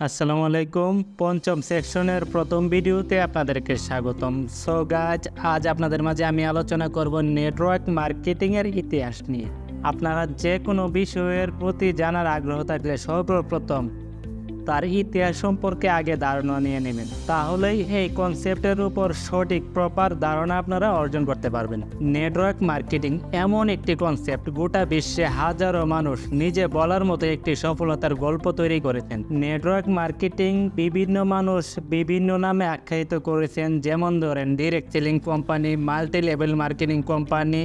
আসসালামু আলাইকুম। পঞ্চম সেকশনের প্রথম ভিডিওতে আপনাদেরকে স্বাগতম। সো গাজ আজ আপনাদের মাঝে আমি আলোচনা করব নেটওয়ার্ক মার্কেটিংয়ের ইতিহাস নিয়ে। আপনারা যে কোনো বিষয়ের প্রতি জানার আগ্রহ থাকলে সর্বপ্রথম তার ইতিহাস সম্পর্কে আগে ধারণা নিয়ে নেবেন। তাহলেই এই কনসেপ্টের উপর সঠিক প্রপার ধারণা আপনারা অর্জন করতে পারবেন। নেটওয়ার্ক মার্কেটিং এমন একটি কনসেপ্ট গোটা বিশ্বে হাজারো মানুষ নিজে বলার মতো একটি সফলতার গল্প তৈরি করেছেন। নেটওয়ার্ক মার্কেটিং বিভিন্ন মানুষ বিভিন্ন নামে আখ্যায়িত করেছেন, যেমন ধরেন direct selling company multi level marketing company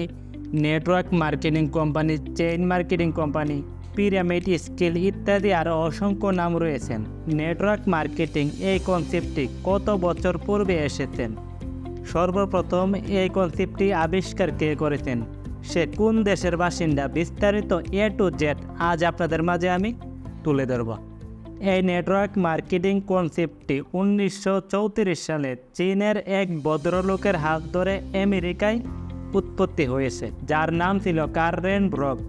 network marketing company chain marketing company pyramid skill ইত্যাদি আরও অসংখ্য নাম রয়েছেন। নেটওয়ার্ক মার্কেটিং এই কনসেপ্টটি কত বছর পূর্বে এসেছেন? সর্বপ্রথম এই কনসেপ্টটি আবিষ্কার কে করেছেন? সে কোন দেশের বাসিন্দা? বিস্তারিত এ টু জেড আজ আপনাদের মাঝে আমি তুলে ধরব। এই নেটওয়ার্ক মার্কেটিং কনসেপ্টটি উনিশশো চৌত্রিশ সালে চীনের এক ভদ্রলোকের হাত ধরে আমেরিকায় উৎপত্তি হয়েছে, যার নাম ছিল কার্রেন ব্রক।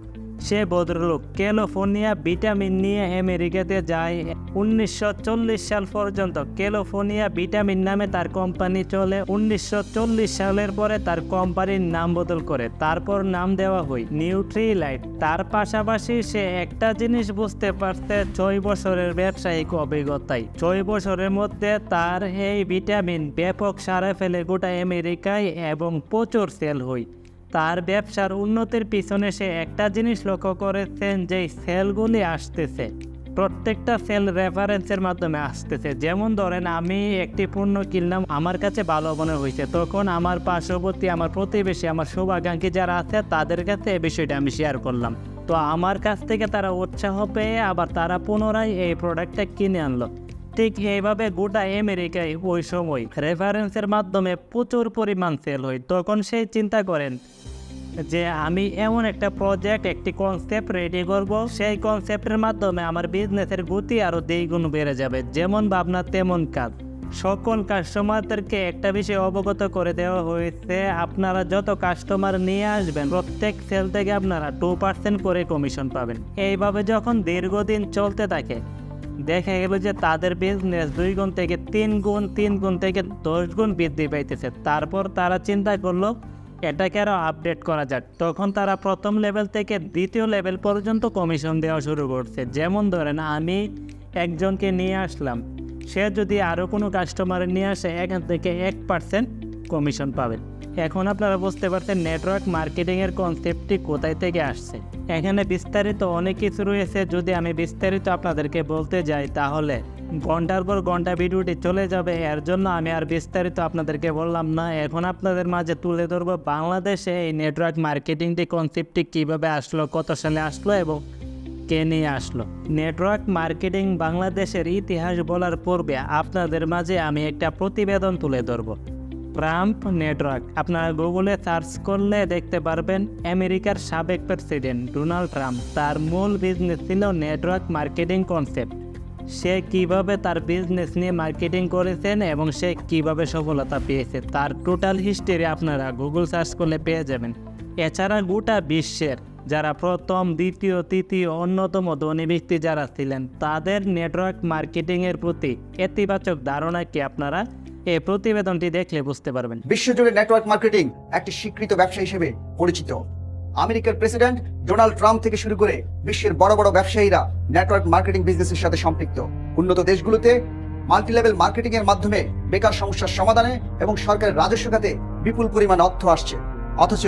সে ভদ্রলোক ক্যালিফোর্নিয়া ভিটামিন নিয়ে আমেরিকাতে যায়। উনিশশো চল্লিশ সাল পর্যন্ত ক্যালিফোর্নিয়া ভিটামিন নামে তার কোম্পানি চলে। উনিশশো চল্লিশ সালের পরে তার কোম্পানির নাম বদল করে। তারপর নাম দেওয়া হয় নিউট্রিলাইট। তার পাশাপাশি সে একটা জিনিস বুঝতে পারতে ছয় বছরের ব্যবসায়িক অভিজ্ঞতায়। ছয় বছরের মধ্যে তার এই ভিটামিন ব্যাপক সারা ফেলে গোটা আমেরিকায় এবং প্রচুর সেল হয়। তার ব্যবসার উন্নতির পিছনে সে একটা জিনিস লক্ষ্য করেছেন যে সেলগুলি আসতেছে। প্রত্যেকটা সেল রেফারেন্সের মাধ্যমে আসতেছে। যেমন ধরেন, আমি একটি পণ্য কিনলাম, আমার কাছে ভালো মনে হয়েছে। তখন আমার পার্শ্ববর্তী, আমার প্রতিবেশী, আমার শুভাকাঙ্ক্ষী যারা আছে, তাদের কাছে এই বিষয়টা আমি শেয়ার করলাম। তো আমার কাছ থেকে তারা উৎসাহ পেয়ে আবার তারা পুনরায় এই প্রোডাক্টটা কিনে আনলো। ঠিক এইভাবে গোটা আমেরিকায় ওই সময় রেফারেন্সের মাধ্যমে প্রচুর পরিমাণ সেল হয়। তখন সেই চিন্তা করেন যে আমি এমন একটা প্রজেক্ট একটি কনসেপ্ট রেডি করব, সেই কনসেপ্টের মাধ্যমে আমার বিজনেসের গতি আরও দ্বিগুণ বেড়ে যাবে, যেমন ভাবনা, তেমন কাজ। সকল কাস্টমারদেরকে একটা বিষয় অবগত করে দেওয়া হয়েছে, আপনারা যত কাস্টমার নিয়ে আসবেন, প্রত্যেক সেল থেকে আপনারা টু পার্সেন্ট করে কমিশন পাবেন। এইভাবে যখন দীর্ঘদিন চলতে থাকে, দেখা গেল যে তাদের বিজনেস দুই গুণ থেকে তিন গুণ তিন গুণ থেকে দশ গুণ বৃদ্ধি পাইতেছে। তারপর তারা চিন্তা করল এটাকে আরও আপডেট করা যাক। তখন তারা প্রথম লেভেল থেকে দ্বিতীয় লেভেল পর্যন্ত কমিশন দেওয়া শুরু করছে। যেমন ধরেন, আমি একজনকে নিয়ে আসলাম। সে যদি আরও কোনো কাস্টমার নিয়ে আসে, এখান থেকে এক পার্সেন্ট কমিশন পাবেন এখন আপনারা বুঝতে পারছেন নেটওয়ার্ক মার্কেটিংয়ের কনসেপ্টটি কোথায় থেকে আসছে। এখানে বিস্তারিত অনেক কিছু রয়েছে। যদি আমি বিস্তারিত আপনাদেরকে বলতে যাই, তাহলে ঘণ্টার পর ঘণ্টা ভিডিওটি চলে যাবে, এর জন্য আমি আর বিস্তারিত আপনাদেরকে বললাম না। এখন আপনাদের মাঝে তুলে ধরবো বাংলাদেশে এই নেটওয়ার্ক মার্কেটিংটি কনসেপ্টটি কীভাবে আসলো, কত সালে আসলো এবং কে নিয়ে আসলো। নেটওয়ার্ক মার্কেটিং বাংলাদেশের ইতিহাস বলার পূর্বে আপনাদের মাঝে আমি একটা প্রতিবেদন তুলে ধরবো। ট্রাম্প নেটওয়ার্ক আপনারা গুগলে সার্চ করলে দেখতে পারবেন আমেরিকার সাবেক প্রেসিডেন্ট ডোনাল্ড ট্রাম্প। তার মূল বিজনেস ছিল নেটওয়ার্ক মার্কেটিং কনসেপ্ট সে কীভাবে তার বিজনেস নিয়ে মার্কেটিং করেছেন এবং সে কীভাবে সফলতা পেয়েছে, তার টোটাল হিস্ট্রি আপনারা গুগল সার্চ করলে পেয়ে যাবেন। এছাড়া গোটা বিশ্বের যারা প্রথম, দ্বিতীয়, তৃতীয়, অন্যতম ধনী ব্যক্তি যারা ছিলেন, তাদের নেটওয়ার্ক মার্কেটিংয়ের প্রতি ইতিবাচক ধারণা কি আপনারা? এই প্রতিবেদনটি দেখলে বুঝতে পারবেন। বিশ্বজুড়ে নেটওয়ার্ক মার্কেটিং একটি স্বীকৃত ব্যবসা হিসেবে পরিচিত। আমেরিকার প্রেসিডেন্ট ডোনাল্ড ট্রাম্প থেকে শুরু করে বিশ্বের বড় বড় ব্যবসায়ীরা নেটওয়ার্ক মার্কেটিং বিজনেসের সাথে সম্পৃক্ত উন্নত দেশগুলোতে মাল্টি লেভেল মার্কেটিং এর মাধ্যমে বেকার সমস্যার সমাধানে এবং সরকারের রাজস্ব খাতে বিপুল পরিমাণ অর্থ আসছে অথচ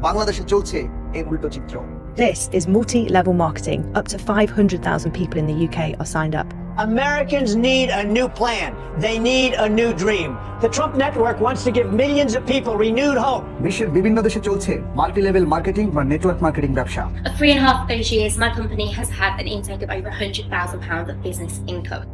বাংলাদেশে চলছে এই উল্টো চিত্র This is multi level marketing. Up to 500,000 people in the UK are signed up. Americans need a new plan. They need a new dream. The Trump network wants to give millions of people renewed hope. বিশ্বের বিভিন্ন দেশে চলছে multi level marketing বা network marketing ব্যবসা three and a half of those years, my company has had an intake of over £100,000 of business income.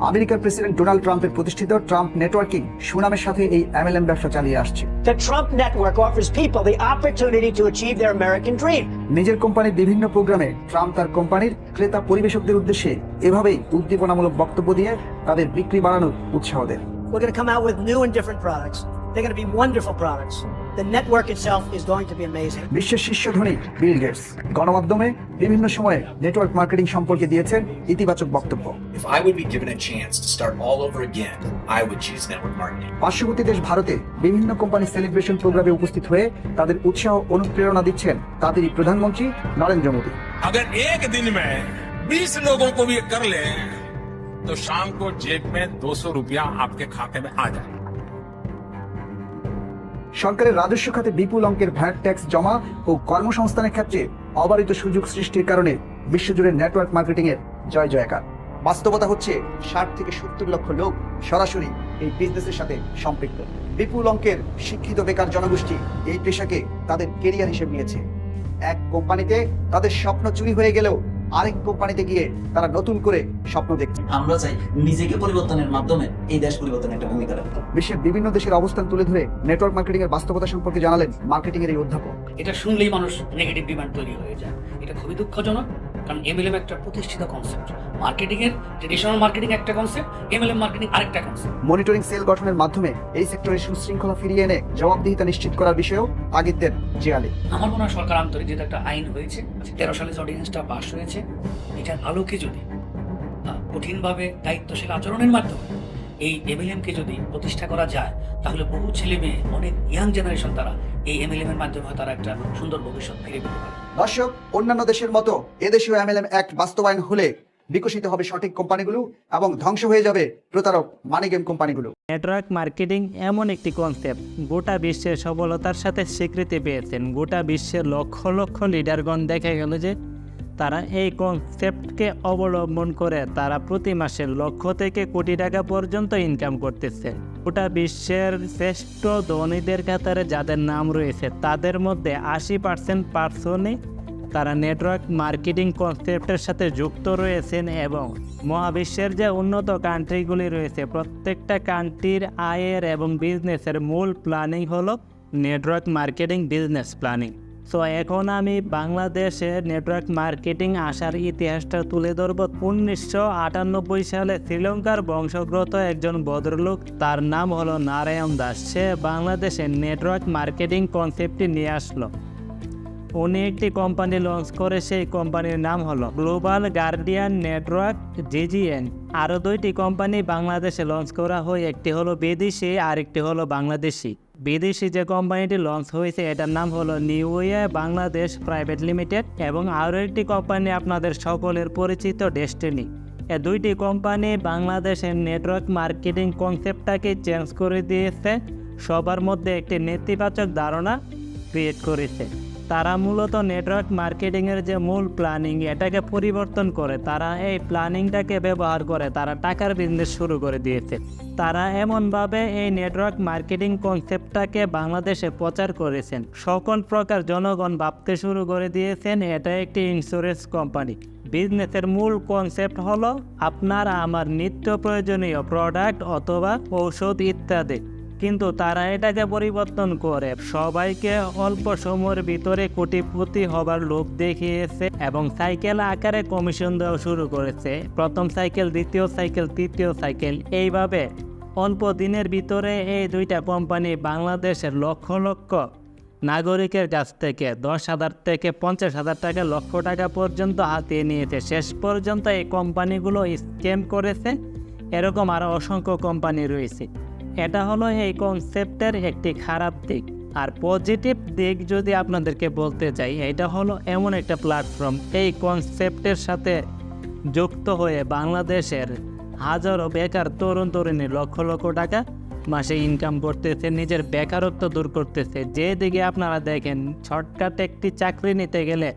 আমেরিকার president Donald ট্রাম্পের প্রতিষ্ঠিত Trump networking সুনামের সাথে এই এমএলএম ব্যবসা চালিয়ে আসছে The Trump network offers people the opportunity to achieve their American dream. নিজের কোম্পানির বিভিন্ন প্রোগ্রামে ট্রাম্প তার কোম্পানির ক্রেতা পরিবেশকদের উদ্দেশ্যে এভাবেই উদ্দীপনামূলক বক্তব্য দিয়ে তাদের বিক্রি বাড়ানোর উৎসাহ দেন We're going to come out with new and different products. They're going to be wonderful products. The network itself is going to be amazing. বিশ্বের শীর্ষ ধনী বিল গেটস গণমাধ্যমে বিভিন্ন সময়ে নেটওয়ার্ক মার্কেটিং সম্পর্কে দিয়েছেন ইতিবাচক বক্তব্য If I would be given a chance to start all over again, I would choose network marketing. পার্শ্ববর্তী দেশ ভারতে বিভিন্ন কোম্পানি সেলিব্রেশন প্রোগ্রামে উপস্থিত হয়ে তাদের উৎসাহ অনুপ্রেরণা দিচ্ছেন তাদেরই প্রধানমন্ত্রী নরেন্দ্র মোদী अगर एक दिन में 20 लोगों को भी कर ले तो शाम को जेब में 200 रुपया आपके खाते में आ जाए সরকারের রাজস্ব খাতে বিপুল অঙ্কের ভ্যাট ট্যাক্স জমা ও কর্মসংস্থানের ক্ষেত্রে অবারিত সুযোগ সৃষ্টির কারণে বিশ্বজুড়ে নেটওয়ার্ক মার্কেটিং এর জয় জয়কার। বাস্তবতা হচ্ছে ষাট থেকে সত্তর লক্ষ লোক সরাসরি এই বিজনেসের সাথে সম্পৃক্ত। বিপুল অঙ্কের শিক্ষিত বেকার জনগোষ্ঠী এই পেশাকে তাদের কেরিয়ার হিসেবে নিয়েছে। এক কোম্পানিতে তাদের স্বপ্ন চুরি হয়ে গেলেও আরেক কোম্পানিতে গিয়ে তারা নতুন করে স্বপ্ন দেখছে। আমরা চাই নিজেকে পরিবর্তনের মাধ্যমে এই দেশ পরিবর্তনের একটা ভূমিকা রাখতে। বিশ্বের বিভিন্ন দেশের অবস্থান তুলে ধরে নেটওয়ার্ক মার্কেটিং এর বাস্তবতা সম্পর্কে জানালেন মার্কেটিং এর এই অধ্যাপক। এটা শুনলেই মানুষ নেগেটিভ ডিমান্ড তৈরি হয়ে যায়। এটা খুবই দুঃখজনক। কারণ এমএলএম একটা প্রতিষ্ঠিত কনসেপ্ট মার্কেটিং এর ট্রেডিশনাল মার্কেটিং একটা কনসেপ্ট এমএলএম মার্কেটিং আরেকটা কনসেপ্ট মনিটরিং সেল গঠনের মাধ্যমে এই সেক্টরে সুশৃঙ্খলা ফিরিয়ে এনে জবাবদিহিতা নিশ্চিত করার বিষয়েও আগিতের জিয়ালি। আমার মনে হয় সরকার আন্তরিক যেহেতু একটা আইন হয়েছে তেরো সালে যে অর্ডিন্যান্সটা পাস হয়েছে এটার আলোকে যদি কঠিনভাবে দায়িত্বশীল আচরণের মাধ্যমে এই এমএলএম কে যদি প্রতিষ্ঠা করা যায় তাহলে বহু ছেলে মেয়ে অনেক ইয়াং জেনারেশন তারা এই এমএলএম এর মাধ্যমে তারা একটা সুন্দর ভবিষ্যৎ ফিরে পেতে পারে। দর্শক অন্যান্য দেশের মতো এদেশীয় এমএলএম অ্যাক্ট বাস্তবায়ন হলে বিকশিত হবে সঠিক কোম্পানিগুলো এবং ধ্বংস হয়ে যাবে প্রতারক মানি গেম কোম্পানিগুলো। নেটওয়ার্ক মার্কেটিং এমন একটি কনসেপ্ট গোটা বিশ্বের সফলতার সাথে স্বীকৃতি পেয়েছেন। গোটা বিশ্বের লক্ষ লক্ষ লিডারগণ দেখা গেল যে তারা এই কনসেপ্টকে অবলম্বন করে তারা প্রতি মাসে লক্ষ থেকে কোটি টাকা পর্যন্ত ইনকাম করতেছে। গোটা বিশ্বের শ্রেষ্ঠ ধনীদের কাতারে যাদের নাম রয়েছে, তাদের মধ্যে আশি পার্সেন্ট পার্সনই তারা নেটওয়ার্ক মার্কেটিং কনসেপ্টের সাথে যুক্ত রয়েছেন এবং মহাবিশ্বের যে উন্নত কান্ট্রিগুলি রয়েছে, প্রত্যেকটা কান্ট্রির আয়ের এবং বিজনেসের মূল প্ল্যানিং হলো network marketing business planning so এখন আমি বাংলাদেশে নেটওয়ার্ক মার্কেটিং আসার ইতিহাসটা তুলে ধরব। উনিশশো আটানব্বই সালে শ্রীলঙ্কার বংশগ্রত একজন ভদ্রলোক, তার নাম হলো নারায়ণ দাস। সে বাংলাদেশে নেটওয়ার্ক মার্কেটিং কনসেপ্টটি নিয়ে আসলো। উনি একটি কোম্পানি লঞ্চ করে, সেই কোম্পানির নাম হলো গ্লোবাল গার্ডিয়ান নেটওয়ার্ক জিজিএন আরও দুইটি কোম্পানি বাংলাদেশে লঞ্চ করা হয়, একটি হলো বিদেশি আর একটি হলো বাংলাদেশি। বিদেশি যে কোম্পানিটি লঞ্চ হয়েছে, এটার নাম হলো নিউ ইয়ে বাংলাদেশ প্রাইভেট লিমিটেড এবং আরও একটি কোম্পানি আপনাদের সকলের পরিচিত ডেস্টিনি। এ দুইটি কোম্পানি বাংলাদেশের নেটওয়ার্ক মার্কেটিং কনসেপ্টটাকে চেঞ্জ করে দিয়েছে, সবার মধ্যে একটি নেতিবাচক ধারণা ক্রিয়েট করেছে। তারা মূলত নেটওয়ার্ক মার্কেটিংয়ের যে মূল প্ল্যানিং, এটাকে পরিবর্তন করে তারা এই প্ল্যানিংটাকে ব্যবহার করে তারা টাকার বিজনেস শুরু করে দিয়েছে। তারা এমনভাবে এই নেটওয়ার্ক মার্কেটিং কনসেপ্টটাকে বাংলাদেশে প্রচার করেছেন। সকল প্রকার জনগণ ভাবতে শুরু করে দিয়েছেন, এটা একটি ইন্স্যুরেন্স কোম্পানি বিজনেসের মূল কনসেপ্ট হলো, আপনার আমার নিত্য প্রয়োজনীয় প্রোডাক্ট অথবা ঔষধ ইত্যাদি। কিন্তু তারা এটাকে পরিবর্তন করে, সবাইকে অল্প সময়ের ভিতরে কোটিপতি হবার লোভ দেখিয়েছে এবং সাইকেল আকারে কমিশন দেওয়া শুরু করেছে। প্রথম সাইকেল, দ্বিতীয় সাইকেল, তৃতীয় সাইকেল, এইভাবে অল্প দিনের ভিতরে এই দুইটা কোম্পানি বাংলাদেশের লক্ষ লক্ষ নাগরিকের কাছ থেকে দশ হাজার থেকে পঞ্চাশ হাজার টাকা, লক্ষ টাকা পর্যন্ত হাতিয়ে নিয়েছে। শেষ পর্যন্ত এই কোম্পানিগুলো স্ক্যাম করেছে। এরকম আরও অসংখ্য কোম্পানি রয়েছে। এটা হলো এই কনসেপ্টের একটি খারাপ দিক। আর পজিটিভ দিক যদি আপনাদেরকে বলতে চাই এটা হলো এমন একটা প্ল্যাটফর্ম এই কনসেপ্টের সাথে যুক্ত হয়ে বাংলাদেশের হাজারো বেকার তরুণ তরুণী লক্ষ লক্ষ টাকা মাসে ইনকাম করতেছে, নিজের বেকারত্ব দূর করতেছে। যেদিকে আপনারা দেখেন শর্টকাট একটি চাকরি নিতে গেলে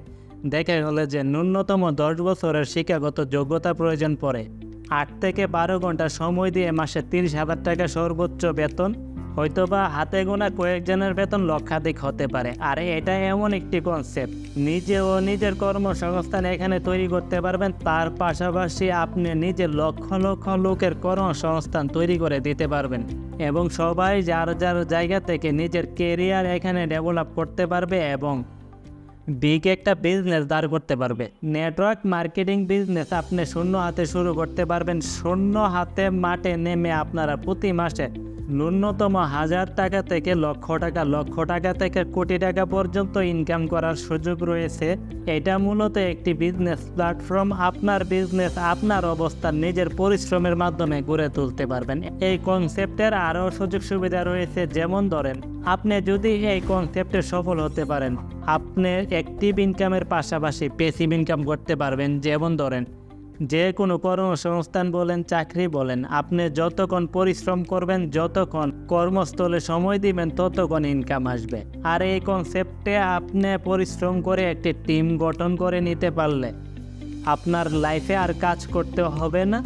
দেখা হলে যে ন্যূনতম দশ বছরের শিক্ষাগত যোগ্যতা প্রয়োজন পড়ে। আট থেকে বারো ঘণ্টা সময় দিয়ে মাসে তিরিশ হাজার টাকা সর্বোচ্চ বেতন, হয়তোবা হাতে গোনা কয়েকজনের বেতন লক্ষাধিক হতে পারে। আর, এটা এমন একটি কনসেপ্ট নিজে ও নিজের কর্মসংস্থান এখানে তৈরি করতে পারবেন, তার পাশাপাশি আপনি নিজের লক্ষ লক্ষ লোকের কর্মসংস্থান তৈরি করে দিতে পারবেন এবং সবাই যার যার জায়গা থেকে নিজের কেরিয়ার এখানে ডেভেলপ করতে পারবে এবং বিগ একটা বিজনেস দাঁড় করতে পারবে। নেটওয়ার্ক মার্কেটিং বিজনেস আপনি শূন্য হাতে শুরু করতে পারবেন। শূন্য হাতে মাঠে নেমে আপনারা প্রতি মাসে ন্যূনতম হাজার টাকা থেকে লক্ষ টাকা লক্ষ টাকা থেকে কোটি টাকা পর্যন্ত ইনকাম করার সুযোগ রয়েছে। এটা মূলত একটি বিজনেস প্ল্যাটফর্ম আপনার বিজনেস আপনার অবস্থান নিজের পরিশ্রমের মাধ্যমে গড়ে তুলতে পারবেন। এই কনসেপ্টের আরও সুযোগ সুবিধা রয়েছে। যেমন ধরেন, আপনি যদি এই কনসেপ্টে সফল হতে পারেন আপনি অ্যাক্টিভ ইনকামের পাশাপাশি পেসিভ ইনকাম করতে পারবেন, যেমন ধরেন, যে কোনো কর্মসংস্থান বলেন, চাকরি বলেন, আপনি যতক্ষণ পরিশ্রম করবেন, যতক্ষণ কর্মস্থলে সময় দিবেন, ততক্ষণ ইনকাম আসবে। আর এই কনসেপ্টে আপনি পরিশ্রম করে একটি টিম গঠন করে নিতে পারলে আপনার লাইফে আর কাজ করতে হবে না।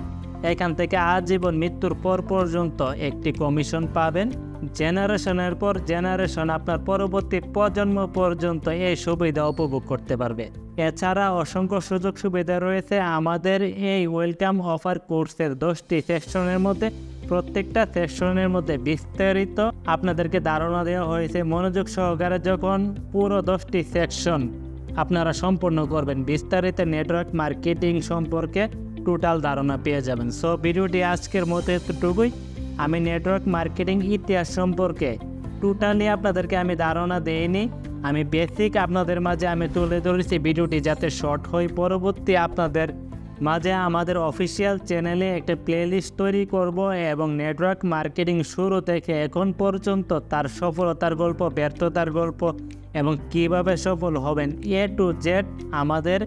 এখান থেকে আজীবন মৃত্যুর পর পর্যন্ত একটি কমিশন পাবেন। জেনারেশনের পর জেনারেশন আপনার পরবর্তী প্রজন্ম পর্যন্ত এই সুবিধা উপভোগ করতে পারবে। এছাড়া অসংখ্য সুযোগ সুবিধা রয়েছে। আমাদের এই ওয়েলকাম অফার কোর্সের দশটি সেকশনের মধ্যে প্রত্যেকটা সেকশনের মধ্যে বিস্তারিত আপনাদেরকে ধারণা দেওয়া হয়েছে। মনোযোগ সহকারে যখন পুরো দশটি সেকশন আপনারা সম্পূর্ণ করবেন, বিস্তারিত নেটওয়ার্ক মার্কেটিং সম্পর্কে টোটাল ধারণা পেয়ে যাবেন। সো, ভিডিওটি আজকের মতো এতটুকুই। আমি নেটওয়ার্ক মার্কেটিং ইতিহাস সম্পর্কে টোটালি আপনাদেরকে আমি ধারণা দেইনি। আমি বেসিক আপনাদের মাঝে আমি তুলে ধরেছি, ভিডিওটি যাতে শর্ট হয়। পরবর্তী আপনাদের মাঝে আমাদের অফিসিয়াল চ্যানেলে একটা প্লেলিস্ট তৈরি করব এবং নেটওয়ার্ক মার্কেটিং শুরু থেকে এখন পর্যন্ত তার সফলতার গল্প, ব্যর্থতার গল্প এবং কীভাবে সফল হবেন এ টু জেড আমাদের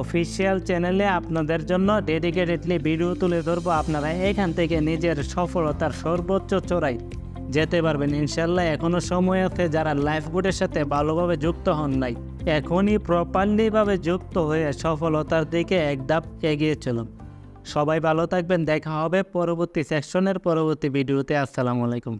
অফিসিয়াল চ্যানেলে আপনাদের জন্য ডেডিকেটেডলি ভিডিও তুলে ধরবো। আপনারা এখান থেকে নিজের সফলতার সর্বোচ্চ চড়াই যেতে পারবেন। ইনশাল্লাহ এখনও সময় আছে যারা লাইফ বোর্ডের সাথে ভালোভাবে যুক্ত হন নাই। এখনই প্রপারলিভাবে যুক্ত হয়ে সফলতার দিকে এক ধাপ এগিয়ে চলুন। সবাই ভালো থাকবেন। দেখা হবে পরবর্তী সেকশনের পরবর্তী ভিডিওতে আসসালামু আলাইকুম।